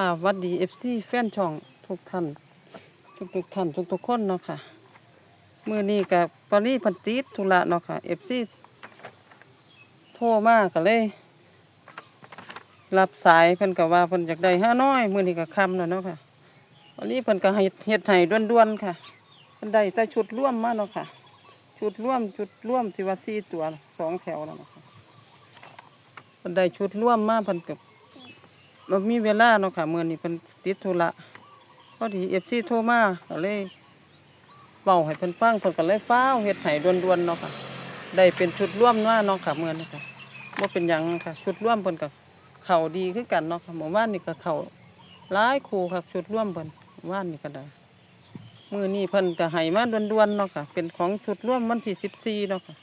ค่ะหวัดดีเอฟซีแฟนช่องทุกท่านทุกทุกท่านทุกทุกคนเนาะค่ะมือนี้กับปารีพันติดธุระเนาะค่ะเอฟซีโทรมากก็เลย รับสายเพิ่นก็ว่าเพิ่นอยากได้ห้าน้อย มือนี้ก็คำแล้วเนาะค่ะปารีเพิ่นก็ให้เฮ็ดให้ด่วนๆค่ะเพิ่นได้แต่ชุดร่วมมาเนาะค่ะ ชุดร่วมชุดร่วมที่ว่าสี่ตัวสองแถวแล้วเนาะค่ะเพิ่นได้ชุดร่วมมาเพิ่นก็บ่ มีเวลาเนาะค่ะมื้อนี้เพิ่นติดธุระพอดี FC โทรมาก็เลยเว้าให้เพิ่นฟังเพิ่นก็เลยฟ้าวเฮ็ดให้ด่วนๆเนาะค่ะ ได้เป็นชุดร่วมมาเนาะค่ะมื้อนี้ค่ะบ่เป็นหยังค่ะ ชุดร่วมเพิ่นก็เข้าดีคือกันเนาะค่ะเมื่อวานนี้ก็เข้าหลายคู่ค่ะชุดร่วมเพิ่นเมื่านนี้ก็ได้มื้อนี้เพิ่นก็ให้มาด่วนๆเนาะค่ะ เป็นของชุดร่วมวันที่14เนาะค่ะ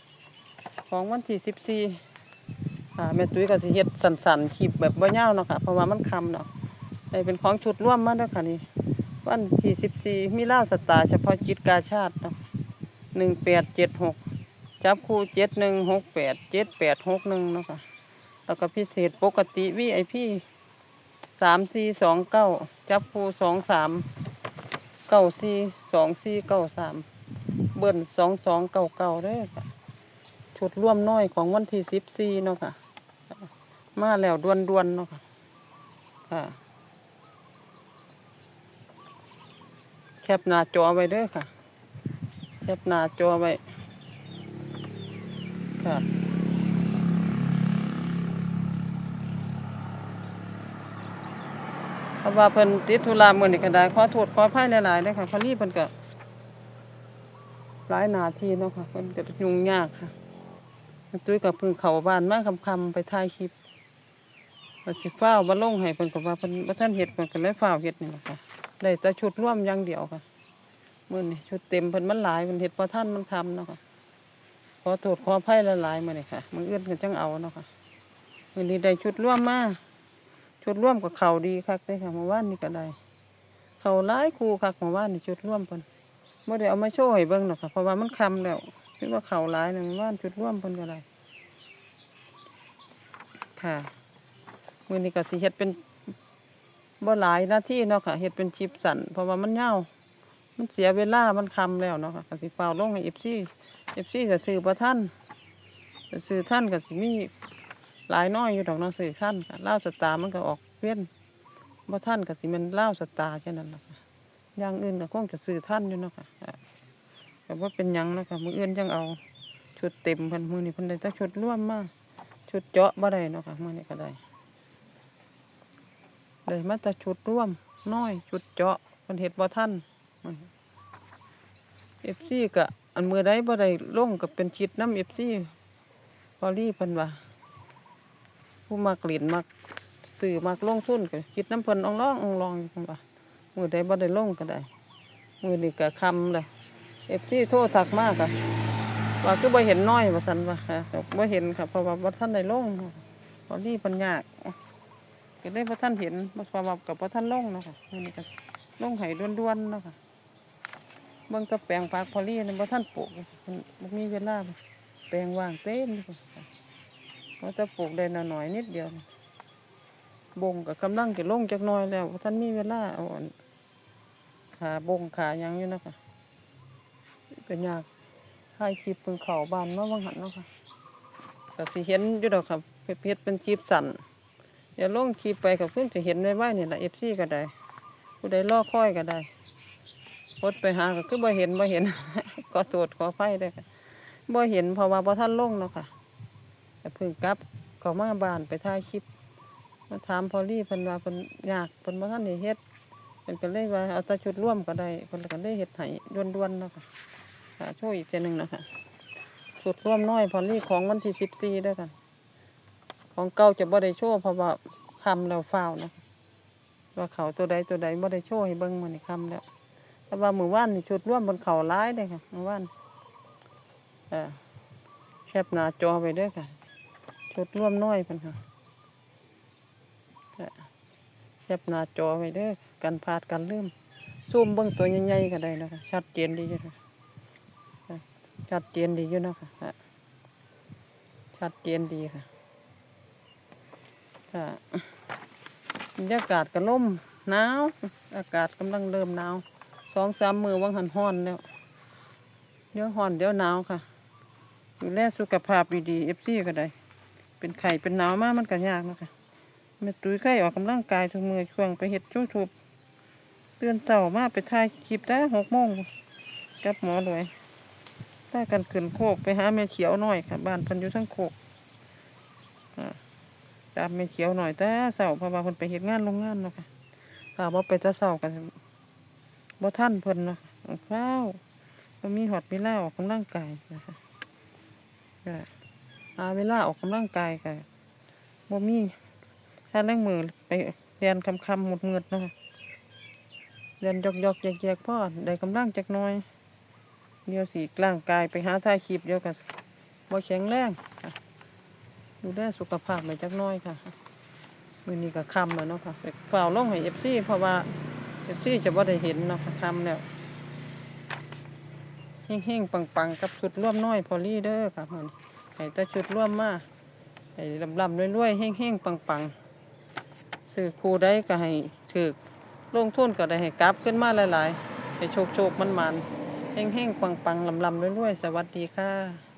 ของวันที่14 ค่ะแม่ตุ้ยก็สิเฮ็ดสั่นๆคลิปแบบบ่ยาวเนาะค่ะเพราะว่ามันคำเนาะได้เป็นของชุดร่วมมาเด้อค่ะนี่วันที่สิบสี่มีล่าสตาเฉพาะจิตกาชาติเนาะหนึ่งแปดเจ็ดหกจับคู่เจ็ดหนึ่งหกแปดเจ็ดแปดหกหนึ่งเนาะค่ะแล้วก็พิเศษปกติวีไอพี่สามสี่สองเก้าจับคู่สองสามเก้าสี่สองสี่เก้าสามเบิ้ลสองสองเก้าเก้าเด้อค่ะชุดร่วมน้อยของวันที่สิบสี่เนาะค่ะ มาแล้วดวนๆเนาะค่ะค่ะ แคปหน้าจอไว้เด้อค่ะ แคปหน้าจอไว้ ค่ะเพราะว่าเพิ่นติดธุระมื้อนี้ก็ได้ขอโทษขออภัยหลายๆเด้อค่ะพอลีเพิ่นก็หลายหน้าที่เนาะค่ะเพิ่นก็ยุ่งยากค่ะตุ้ยกับเพิ่งเข้าบ้านมาคำๆไปถ่ายคลิป ว่าสิฟ้าวบ่ลงให้เพิ่นก็ว่าเพิ่นบ่ทันเฮ็ดเพิ่นก็เลยฟ้าวเฮ็ดนี่แหละค่ะได้แต่ชุดร่วมอย่างเดียวค่ะมื้อนี้ชุดเต็มเพิ่นมันหลายเพิ่นเฮ็ดบ่ทันมันคำเนาะค่ะขอโทษขออภัยหลายๆมื้อนี้ค่ะมื้ออื่นก็จังเอาเนาะค่ะมื้อนี้ได้ชุดร่วมมาชุดร่วมก็เข้าดีคักเด้ค่ะเมื่อวานนี้ก็ได้เข้าหลายคู่คักเมื่อวานนี้ชุดร่วมเพิ่นบ่ได้เอามาโชว์ให้เบิ่งเนาะค่ะเพราะว่ามันคำแล้วคิดว่าเขาหลายหนึ่งว่านจุดร่วมเพิ่นก็ได้ค่ะ มือนี้ก็สิเฮ็ดเป็นบ่หลายหน้าที่เนาะค่ะเฮ็ดเป็นชิปสั่นเพราะว่ามันยาวมันเสียเวลา มันคำแล้วเนาะค่ะก็สิเฝ้าลงให้ FC FC ก็ซื้อบ่ทันก็ซื้อท่านก็สิมีหลายน้อยอยู่ดอกเนาะซื้อท่านค่ะลาวสตาร์มันก็ออกเว้นบ่ทันก็สิมันลาวสตาร์แค่นั้นล่ะค่ะอย่างอื่นก็คงจะซื้อท่านอยู่เนาะค่ะก็ว่าเป็นหยังเนาะคะมืออื่นจังเอาชุดเต็มเพันมือนี่เพันได้แต่ชุดร่วมมาชุดเจาะบ่ได้เนาะค่ะมือนี่ก็ได้ เลยมาแต่ชุดร่วมน้อยชุดเจาะเพันเฮ็ดบ่ทันเอฟซีก็อันมือใดบ่ได้ลงก็เป็นชิดน้ำเอฟซีพอลี่พิ่นว่าผู้มักเล่นมักซื้อมักลงทุ่นก็คิดน้ำเพิ่นอองร้องอองรองอยู่เพิ่นว่ามือใดบ่ได้ลงก็ได้มือนี่ก็คำเลยเอฟซีโทรทักมากค่ะว่าคือบ่เห็นน้อยว่าสันว่าค่ะบ่เห็นค่ะเพราะว่าบ่ท่านได้ลงตอนนี้ปัญญาก ก็ได้บ่ท่านเห็นบ่เพราะว่ากับบ่ท่านลงเนาะค่ะนนี้ก็ลงให้ด่วนๆเนาะค่ะเบิ่งแตะแปลงปากพอลี่นี่บ่ท่านปลูกมันมีเวลาแปลงว่างเต็มเลยค่ะว่าจะปลูกได้น้อยนิดเดียวบงก็กำลังจะลงจักน่อยแล้วบ่ท่านมีเวลาเอาอันขาบงขายังอยู่เนาะค่ะเป็นยากถ่ายคลิปเพิ่งเขาบานมาวังหันเนาะค่ะก็สิเห็นอยู่ดอกครับเพชรเป็นคลิปสั่น เดี๋ยวลงคลิปไปกับเพิ่งจะเห็นไว้ไว้นี่แหละเอฟซีก็ได้ผู้ใดล่อค่อยก็ได้พดไปหาก็คือบ่เห็นบ่เห็นก็ตรวจขอไฟได้ค่ะบ่เห็นเพราะว่าบ่ท่านลงเนาะค่ะแต่เพิ่งกลับเขามาบ้านไปถ่ายคลิปมาถามพอลี่เพิ่นว่าเพิ่นยากเพิ่นบ่ทันได้เฮ็ดเป็นก็เลยว่าเอาตาชุดร่วมก็ได้คนละกันได้เห็ดไห้ด้วนๆเนาะค่ะค่ะช่วยอีกเจนึงนะคะชุดร่วมน้อยพอลี่ของวันที่สิบสี่ด้วยกัน ของเก่าจะบ่ได้โชว์เพราะว่าคำแล้วฟ้านะว่าเขาตัวใดตัวใดบ่ได้โชว์ให้เบิ่งมันนี่คำแล้วแต่ว่ามือว่านนี่ชุดร่วมบนเขาร้ายเลยค่ะมือว่านอ่าแคบหน้าจอไปด้วยค่ะ ชุดร่วมน้อยเพันค่ะค่ะแคปหน้าจอไว้เด้อกันพลาดกันลืมซูมเบิ่งตัวใหญ่ๆก็ได้นะคะชัดเจนดีอยู่นะค่ะชัดเจนดีอยู่นะคะชัดเจนดีค่ะ ค่ะบรรยากาศก็ล่มหนาวอากาศกำลังเริ่มหนาวสองสามมือวังหันห้อนแล้วเดี๋ยวห้อนเดี๋ยวหนาวค่ะดูแลสุขภาพดีๆเอฟซีก็ได้ เป็นไข่เป็นหนาวมากมันก็ยากนาะคะแม่ตุ้ยไข่ออกกำลังกายทุกมือช่วงไปเฮ็ดชูทูบเตือนเต่ามาไปถ่ายคลิปได้หกโมงกับหมอเลยได้กันขึ้นโคกไปหาแม่เขียวหน่อยค่ะ บ้านพันอยู่ทั้งโคกอ่า ตามแม่เขียวหน่อยแต่เสาเพราะว่าเพิ่นไปเฮ็ดงานโรงงานเนาะค่ะถ้าบ่ไปแต่เสากันบ่ทันเพิ่นเนาะเฝ้าวบ่มีหอดเวลาออกกำลังกายนะคะก็หาเวลาออกกำลังกายก็บ่มีถ้านั่งมือไปเรียนคำๆหมดเมืดเนาะคะเรียนยอกๆแยกๆพ่อได้กำลังจักน่อย เดี๋ยวสิร่างกายไปหาถ่ายคลิปเดียวก็บ่แข็งแรงค่ะ ดูแลสุขภาพไปจักน้อยค่ะมือนี้ก็คำแล้วเนาะค่ะไปเฝ้าล่องให้ FC เพราะว่า FC จะบ่าได้เห็นเนาะค่ะค่ำแล้วเฮงๆปังๆ กับชุดร่วมน้อยพอลี่เด้อค่ะมันให้แต่ชุดร่วมมาให้ลำๆรวยๆเฮงๆปังๆซื้อคู่ใดก็ให้ถูกลงทุนก็ได้ให้กลับขึ้นมาหลายๆให้โชคๆมันๆเฮงๆปังๆลำๆรวยๆสวัสดีค่ะ